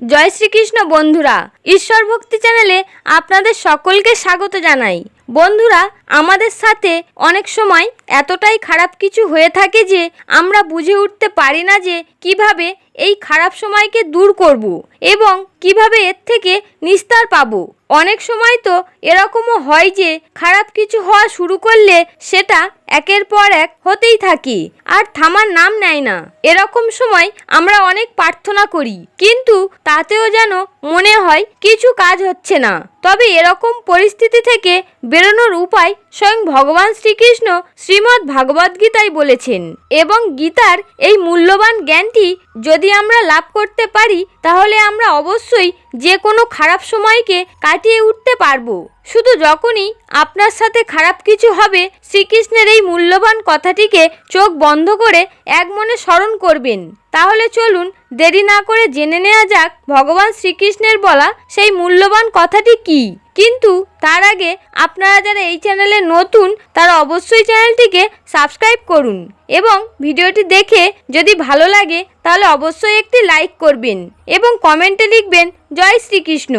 জয় শ্রীকৃষ্ণ বন্ধুরা, ঈশ্বর ভক্তি চ্যানেলে আপনাদের সকলকে স্বাগত জানাই। বন্ধুরা, আমাদের সাথে অনেক সময় এতটাই খারাপ কিছু হয়ে থাকে যে আমরা বুঝে উঠতে পারি না যে কীভাবে এই খারাপ সময়কে দূর করব এবং কীভাবে এর থেকে নিস্তার পাবো। অনেক সময় তো এরকমও হয় যে, খারাপ কিছু হওয়া শুরু করলে সেটা একের পর এক হতেই থাকে, আর থামার নাম নেয় না। এরকম সময় আমরা অনেক প্রার্থনা করি, কিন্তু তাতেও যেন মনে হয় কিছু কাজ হচ্ছে না। তবে এরকম পরিস্থিতি থেকে বেরোনোর উপায় স্বয়ং ভগবান শ্রীকৃষ্ণ শ্রীমদ্ ভাগবত গীতায় বলেছেন এবং গীতার এই মূল্যবান জ্ঞানটি যদি আমরা লাভ করতে পারি, তাহলে আমরা অবশ্যই যে কোনো খারাপ সময়কে কাটিয়ে উঠতে পারব। শুধু যখনই আপনার সাথে খারাপ কিছু হবে, শ্রীকৃষ্ণের এই মূল্যবান কথাটিকে চোখ বন্ধ করে এক মনে স্মরণ করবেন। তাহলে চলুন দেরি না করে জেনে নেওয়া যাক ভগবান শ্রীকৃষ্ণের বলা সেই মূল্যবান কথাটি কি। কিন্তু তার আগে আপনারা যারা এই চ্যানেলে নতুন, তারা অবশ্যই চ্যানেলটিকে সাবস্ক্রাইব করুন এবং ভিডিওটি দেখে যদি ভালো লাগে, তাহলে অবশ্যই একটি লাইক করবেন এবং কমেন্টে লিখবেন, জয় শ্রীকৃষ্ণ।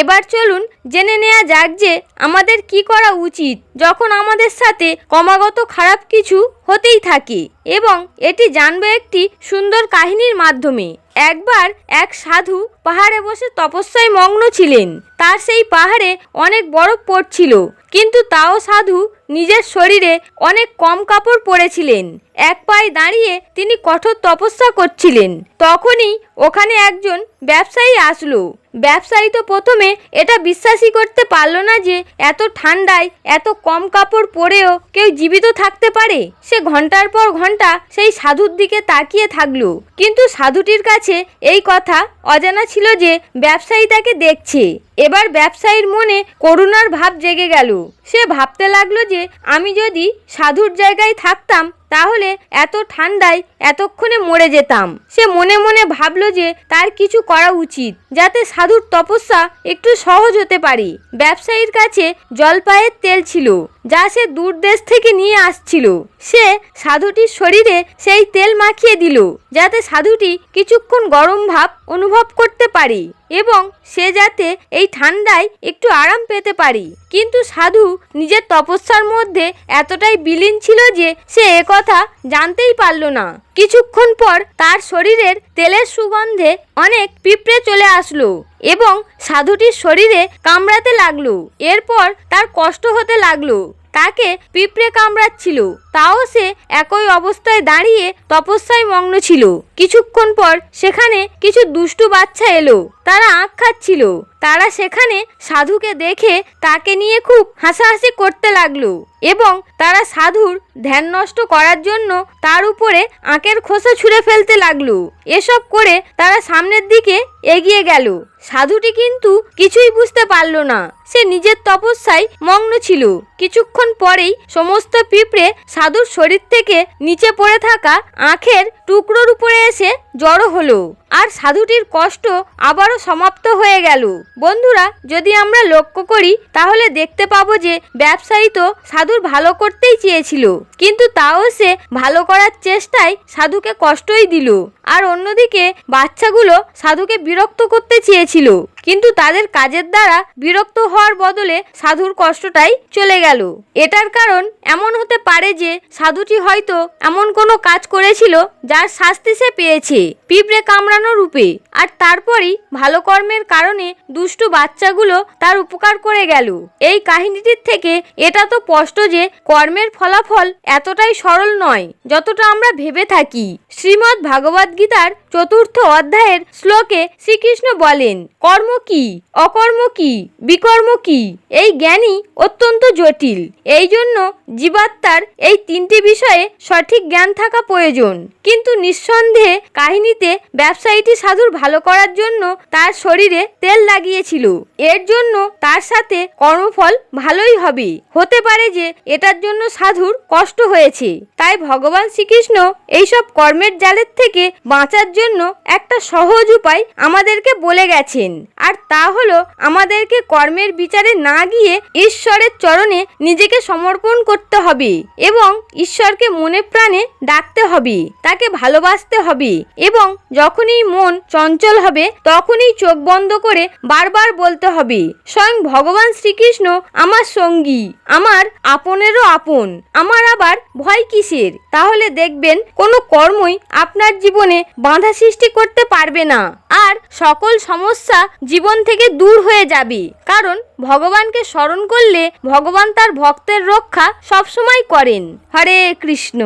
এবার চলুন জেনে নেওয়া যাক যে আমাদের কি করা উচিত, যখন আমাদের সাথে ক্রমাগত খারাপ কিছু হতেই থাকে। এবং এটি জানব একটি সুন্দর কাহিনীর মাধ্যমে। একবার এক সাধু পাহাড়ে বসে তপস্যায় মগ্ন ছিলেন। তার সেই পাহাড়ে অনেক বরফ পড়ছিল, কিন্তু তাও সাধু নিজের শরীরে অনেক কম কাপড় পরেছিলেন। এক পায়ে দাঁড়িয়ে তিনি কঠোর তপস্যা করছিলেন। তখনই ওখানে একজন ব্যবসায়ী আসলো। ব্যবসায়ী তো প্রথমে এটা বিশ্বাসই করতে পারল না যে এত ঠান্ডায় এত কম কাপড় পরেও কেউ জীবিত থাকতে পারে। সে ঘণ্টার পর ঘণ্টা সেই সাধুর দিকে তাকিয়ে থাকল। কিন্তু সাধুটির কাছে এই কথা অজানা ছিল যে ব্যবসায়ী তাকে দেখছে। এবার ব্যবসায়ীর মনে করুণার ভাব জেগে গেল। সে ভাবতে লাগল যে আমি যদি সাধুর জায়গায় থাকতাম তাহলে এত ঠান্ডায় এতক্ষণে মরে যেতাম। সে মনে মনে ভাবলো যে তার কিছু করা উচিত, যাতে সাধুর তপস্যা একটু সহজ হতে পারে। ব্যবসায়ীর কাছে জলপাইয়ের তেল ছিল। যা সে দূর দেশ থেকে নিয়ে আসছিল। সে সাধুটির শরীরে সেই তেল মাখিয়ে দিল, যাতে সাধুটি কিছুক্ষণ গরম ভাব অনুভব করতে পারি এবং সে যাতে এই ঠান্ডায় একটু আরাম পেতে পারি। কিন্তু সাধু নিজের তপস্যার মধ্যে এতটাই বিলীন ছিল যে সে একথা জানতেই পারল না। কিছুক্ষণ পর তার শরীরের তেলের সুগন্ধে অনেক পিঁপড়ে চলে আসলো এবং সাধুটির শরীরে কামড়াতে লাগল। এরপর তার কষ্ট হতে লাগল। তাকে পিঁপড়ে কামড়াচ্ছিল। তাও সে একই অবস্থায় দাঁড়িয়ে তপস্যায় মগ্ন ছিল। কিছুক্ষণ পর সেখানে কিছু দুষ্টু বাচ্চা এলো। তারা আঁক খাচ্ছিল। তারা সেখানে সাধুকে দেখে তাকে নিয়ে খুব হাসাহাসি করতে লাগল এবং তারা সাধুর ধ্যান নষ্ট করার জন্য তার উপরে আঁকের খোসা ছুঁড়ে ফেলতে লাগল। এসব করে তারা সামনের দিকে এগিয়ে গেল। সাধুটি কিন্তু কিছুই বুঝতে পারল না। সে নিজের তপস্যায় মগ্ন ছিল। কিছুক্ষণ পরেই সমস্ত পিঁপড়ে সাধুর শরীর থেকে নিচে পড়ে থাকা আখের টুকরোর উপরে এসে জড়ো হলো। আর সাধুটির কষ্ট আবারও সমাপ্ত হয়ে গেল। বন্ধুরা, যদি আমরা লক্ষ্য করি, তাহলে দেখতে পাবো যে ব্যবসায়ী তো সাধুর ভালো করতেই চেয়েছিল, কিন্তু তাও সে ভালো করার চেষ্টায় সাধুকে কষ্টই দিল। আর অন্যদিকে, বাচ্চাগুলো সাধুকে বিরক্ত করতে চেয়েছিল। কিন্তু তাদের কাজের দ্বারা বিরক্ত হওয়ার বদলে সাধুর কষ্টটাই চলে গেল। এটার কারণ এমন হতে পারে যে সাধুটি হয়তো এমন কোনো কাজ করেছিল যার শাস্তি সে পেয়েছে পিঁপড়ে কামড়ানো রূপে। আর তারপরই ভালো কর্মের কারণে দুষ্টু বাচ্চাগুলো তার উপকার করে গেল। এই কাহিনীটির থেকে এটা তো স্পষ্ট যে কর্মের ফলাফল এতটাই সরল নয় যতটা আমরা ভেবে থাকি। শ্রীমদ্ ভাগবত গীতার চতুর্থ অধ্যায়ের শ্লোকে শ্রীকৃষ্ণ বলেন কর্ম কি, অকর্ম কি, বিকর্ম কি, এই জ্ঞানই অত্যন্ত জটিল। এই জন্য জীবাত্মার এই তিনটি বিষয়ে সঠিক জ্ঞান থাকা প্রয়োজন। কিন্তু নিঃসন্দেহে কাহিনীতে ব্যবসায়ীটি সাধুর ভালো করার জন্য তার শরীরে তেল লাগিয়েছিল। এর জন্য তার সাথে কর্মফল ভালোই হবে। হতে পারে যে এটার জন্য সাধুর কষ্ট হয়েছে। তাই ভগবান শ্রীকৃষ্ণ এইসব কর্মের জালের থেকে বাঁচার জন্য একটা সহজ উপায় আমাদেরকে বলে গেছেন। আর তা হলো আমাদেরকে কর্মের বিচারে না গিয়ে ঈশ্বরের চরণে নিজেকে সমর্পণ করতে হবে এবং ঈশ্বরকে মনে প্রাণে ডাকতে হবে, তাকে ভালোবাসতে হবে এবং যখনই মন চঞ্চল হবে তখনই চোখ বন্ধ করে বারবার বলতে হবে, স্বয়ং ভগবান শ্রীকৃষ্ণ আমার সঙ্গী, আমার আপনেরও আপন, আমার আবার ভয় কিসের? তাহলে দেখবেন কোনো কর্মই আপনার জীবনে বাধা সৃষ্টি করতে পারবে না। আর সকল সমস্যা জীবন থেকে দূর হয়ে যাবি। কারণ ভগবানকে স্মরণ করলে ভগবান তার ভক্তের রক্ষা সবসময় করেন। হরে কৃষ্ণ।